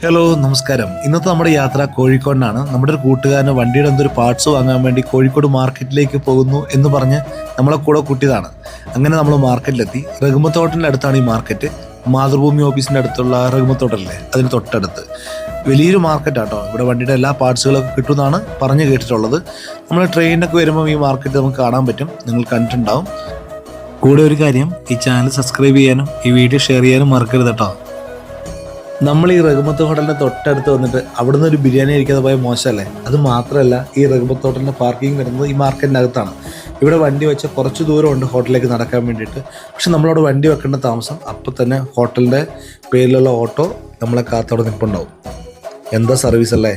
Hello നമസ്കാരം. ഇന്നത്തെ നമ്മുടെ യാത്ര കോഴിക്കോടിനാണ്. നമ്മുടെ ഒരു കൂട്ടുകാരന് വണ്ടിയുടെ എന്തൊരു പാർട്സ് വാങ്ങാൻ വേണ്ടി കോഴിക്കോട് മാർക്കറ്റിലേക്ക് പോകുന്നു എന്ന് പറഞ്ഞ് നമ്മളെ കൂടെ കൂട്ടിയതാണ്. അങ്ങനെ നമ്മൾ മാർക്കറ്റിലെത്തി റഹ്മത്ത് അടുത്താണ് ഈ മാർക്കറ്റ് മാതൃഭൂമി ഓഫീസിന്റെ അടുത്തുള്ള റഹ്മത്ത് അതിന് തൊട്ടടുത്ത്. വലിയൊരു മാർക്കറ്റ് ആട്ടോ. ഇവിടെ വണ്ടിയുടെ എല്ലാ പാർട്സുകളൊക്കെ കിട്ടുമെന്നാണ് പറഞ്ഞു കേട്ടിട്ടുള്ളത്. നമ്മൾ ട്രെയിനൊക്കെ വരുമ്പോൾ ഈ മാർക്കറ്റ് നമുക്ക് കാണാൻ പറ്റും. നിങ്ങൾ കണ്ടിട്ടുണ്ടാവും. കൂടെ ഒരു കാര്യം ഈ ചാനൽ സബ്സ്ക്രൈബ് ചെയ്യാനും ഈ വീഡിയോ ഷെയർ ചെയ്യാനും മറക്കരുത് കേട്ടോ. നമ്മൾ ഈ റഹ്മത്ത് ഹോട്ടലിന്റെ തൊട്ടടുത്ത് വന്നിട്ട് അവിടുന്ന് ഒരു ബിരിയാണി കഴിക്കാതെ പോയ മോശമല്ലേ? അത് മാത്രമല്ല ഈ റഹ്മത്ത് ഹോട്ടലിന്റെ പാർക്കിംഗ് വരുന്നത് ഈ മാർക്കറ്റിന്റെ അകത്താണ് ഇവിടെ വണ്ടി വെച്ച കുറച്ച് ദൂരമുണ്ട് ഹോട്ടലിലേക്ക് നടക്കാൻ വേണ്ടിയിട്ട്. പക്ഷെ നമ്മളവിടെ വണ്ടി വെക്കേണ്ട താമസം അപ്പം തന്നെ ഹോട്ടലിന്റെ പേരിലുള്ള ഓട്ടോ നമ്മളെ കാത്തോടെ നിൽപ്പുണ്ടാവും എന്താ സർവീസ് അല്ലേ?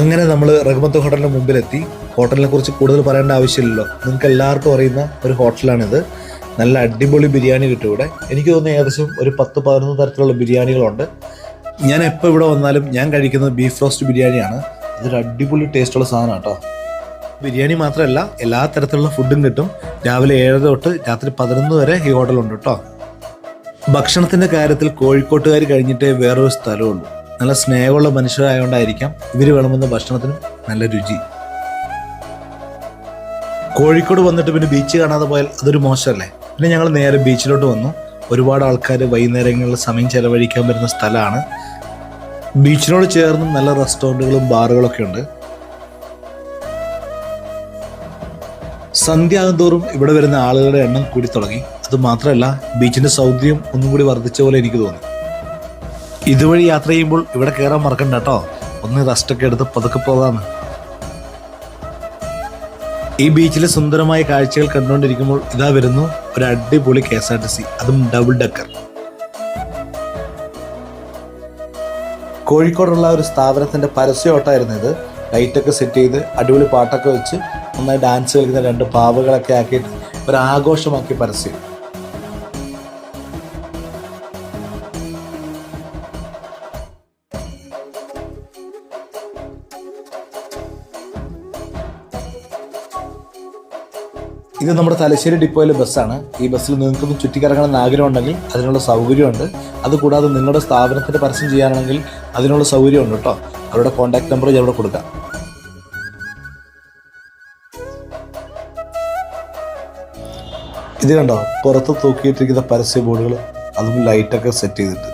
അങ്ങനെ നമ്മൾ റഹ്മത്ത് ഹോട്ടലിന്റെ മുമ്പിലെത്തി. ഹോട്ടലിനെ കുറിച്ച് കൂടുതൽ പറയേണ്ട ആവശ്യമില്ലല്ലോ. നിങ്ങൾക്ക് എല്ലാവർക്കും അറിയുന്ന ഒരു ഹോട്ടലാണിത്. നല്ല അടിപൊളി ബിരിയാണി കിട്ടും ഇവിടെ എനിക്ക് തോന്നുന്നു ഏകദേശം ഒരു പത്ത് പതിനൊന്ന് തരത്തിലുള്ള ബിരിയാണികളുണ്ട്. ഞാൻ എപ്പോൾ ഇവിടെ വന്നാലും ഞാൻ കഴിക്കുന്നത് ബീഫ് റോസ്റ്റ് ബിരിയാണിയാണ്. അതൊരു അടിപൊളി ടേസ്റ്റുള്ള സാധനമാണ് കേട്ടോ. ബിരിയാണി മാത്രമല്ല എല്ലാ തരത്തിലുള്ള ഫുഡും കിട്ടും. രാവിലെ ഏഴര തൊട്ട് രാത്രി പതിനൊന്ന് വരെ ഈ ഹോട്ടലുണ്ട് കേട്ടോ. ഭക്ഷണത്തിന്റെ കാര്യത്തിൽ കോഴിക്കോട്ടുകാർ കഴിഞ്ഞിട്ടേ വേറൊരു സ്ഥലമുള്ളൂ നല്ല സ്നേഹമുള്ള മനുഷ്യരായതുകൊണ്ടായിരിക്കാം ഇവർ വിളമ്പുന്ന ഭക്ഷണത്തിനും നല്ല രുചി. കോഴിക്കോട് വന്നിട്ട് പിന്നെ ബീച്ച് കാണാതെ പോയാൽ അതൊരു മോശമല്ലേ? പിന്നെ ഞങ്ങൾ നേരെ ബീച്ചിലോട്ട് വന്നു. ഒരുപാട് ആൾക്കാർ വൈകുന്നേരങ്ങളിൽ സമയം ചെലവഴിക്കാൻ വരുന്ന സ്ഥലമാണ്. ബീച്ചിനോട് ചേർന്ന് നല്ല റെസ്റ്റോറന്റുകളും ബാറുകളൊക്കെ ഉണ്ട്. സന്ധ്യ ആകുന്തോറും ഇവിടെ വരുന്ന ആളുകളുടെ എണ്ണം കൂടി തുടങ്ങി. അത് മാത്രമല്ല ബീച്ചിന്റെ സൗന്ദര്യം ഒന്നും കൂടി വർദ്ധിച്ച പോലെ എനിക്ക് തോന്നി. ഇതുവഴി യാത്ര ചെയ്യുമ്പോൾ ഇവിടെ കയറാൻ മറക്കണ്ട കേട്ടോ. ഒന്ന് റെസ്റ്റ് ഒക്കെ എടുത്ത് പതുക്കെ പോകാന്ന്. ഈ ബീച്ചിലെ സുന്ദരമായ കാഴ്ചകൾ കണ്ടുകൊണ്ടിരിക്കുമ്പോൾ ഇതാ വരുന്നു ഒരു അടിപൊളി K S R T C. അതും ഡബിൾ ഡക്കർ കോഴിക്കോടുള്ള ഒരു സ്ഥാപനത്തിന്റെ പരസ്യോട്ടായിരുന്നു ഇത്. ലൈറ്റൊക്കെ സെറ്റ് ചെയ്ത് അടിപൊളി പാട്ടൊക്കെ വെച്ച് നന്നായി ഡാൻസ് കളിക്കുന്ന രണ്ട് പാവകളൊക്കെ ആക്കിയിട്ട് ഒരു ആഘോഷമാക്കി പരസ്യം. ഇത് നമ്മുടെ തലശ്ശേരി ഡിപ്പോയിലെ ബസ്സാണ്. ഈ ബസ്സിൽ നിങ്ങൾക്കൊന്ന് ചുറ്റിക്കറങ്ങണമെന്ന് ആഗ്രഹമുണ്ടെങ്കിൽ അതിനുള്ള സൗകര്യമുണ്ട്. അതുകൂടാതെ നിങ്ങളുടെ സ്ഥാപനത്തിന് പരസ്യം ചെയ്യാനാണെങ്കിൽ അതിനുള്ള സൗകര്യമുണ്ട് കേട്ടോ. അവരുടെ കോൺടാക്ട് നമ്പർ ഞാൻ കൊടുക്കാം. ഇത് കണ്ടോ? പുറത്ത് തൂക്കിയിട്ടിരിക്കുന്ന പരസ്യ ബോർഡുകൾ അതും ലൈറ്റൊക്കെ സെറ്റ് ചെയ്തിട്ട്.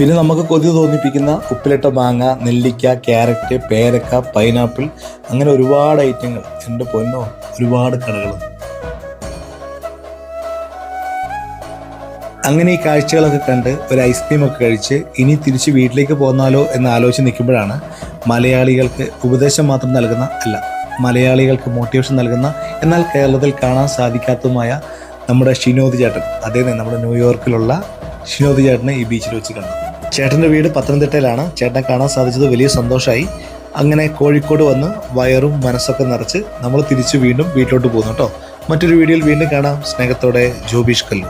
പിന്നെ നമുക്ക് കൊതി തോന്നിപ്പിക്കുന്ന ഉപ്പിലിട്ട മാങ്ങ നെല്ലിക്ക ക്യാരറ്റ് പേരക്ക പൈനാപ്പിൾ അങ്ങനെ ഒരുപാട് ഐറ്റങ്ങൾ. എന്റെ പൊന്നോ ഒരുപാട് കടകൾ അങ്ങനെ ഈ കാഴ്ചകളൊക്കെ കണ്ട് ഒരു ഐസ്ക്രീം ഒക്കെ കഴിച്ച് ഇനി തിരിച്ച് വീട്ടിലേക്ക് പോന്നാലോ എന്ന് ആലോചിച്ച് നിൽക്കുമ്പോഴാണ് മലയാളികൾക്ക് ഉപദേശം മാത്രം നൽകുന്ന അല്ല മലയാളികൾക്ക് മോട്ടിവേഷൻ നൽകുന്ന എന്നാൽ കേരളത്തിൽ കാണാൻ സാധിക്കാത്തതുമായ നമ്മുടെ ഷിനോദ് ചേട്ടൻ. അതേ നമ്മുടെ ന്യൂയോർക്കിലുള്ള ഷിനോദ് ചേട്ടനെ ഈ ബീച്ചിൽ വെച്ച് കണ്ടു. ചേട്ടന്റെ വീട് പത്തനംതിട്ടയിലാണ്. ചേട്ടനെ കാണാൻ സാധിച്ചത് വലിയ സന്തോഷമായി അങ്ങനെ കോഴിക്കോട് വന്ന് വയറും മനസ്സൊക്കെ നിറച്ച് നമ്മൾ തിരിച്ച് വീണ്ടും വീട്ടിലോട്ട് പോകുന്നു കേട്ടോ. മറ്റൊരു വീഡിയോയിൽ വീണ്ടും കാണാം. സ്നേഹത്തോടെ ജോബീഷ് കല്ലു